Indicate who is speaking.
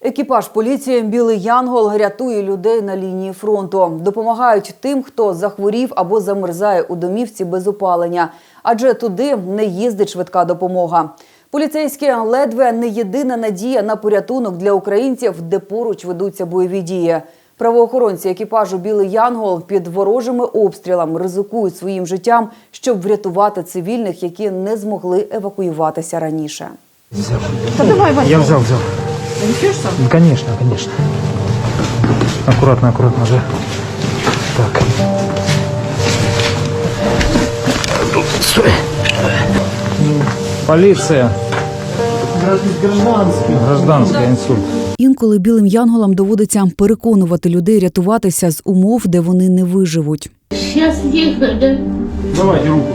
Speaker 1: Екіпаж поліції Білий Янгол рятує людей на лінії фронту. Допомагають тим, хто захворів або замерзає у домівці без опалення, адже туди не їздить швидка допомога. Поліцейські ледве не єдина надія на порятунок для українців, де поруч ведуться бойові дії. Правоохоронці екіпажу Білий Янгол під ворожими обстрілами ризикують своїм життям, щоб врятувати цивільних, які не змогли евакуюватися раніше.
Speaker 2: Я взял, взял. Ну, Конечно, конечно. Аккуратно, аккуратно, да. Так. Тут, стой. Полиция.
Speaker 3: Гражданский.
Speaker 2: Гражданский инсульт.
Speaker 1: Інколи білим янголам доводиться переконувати людей рятуватися з умов, де вони не виживуть.
Speaker 4: Сейчас ехали.
Speaker 3: Давайте руку.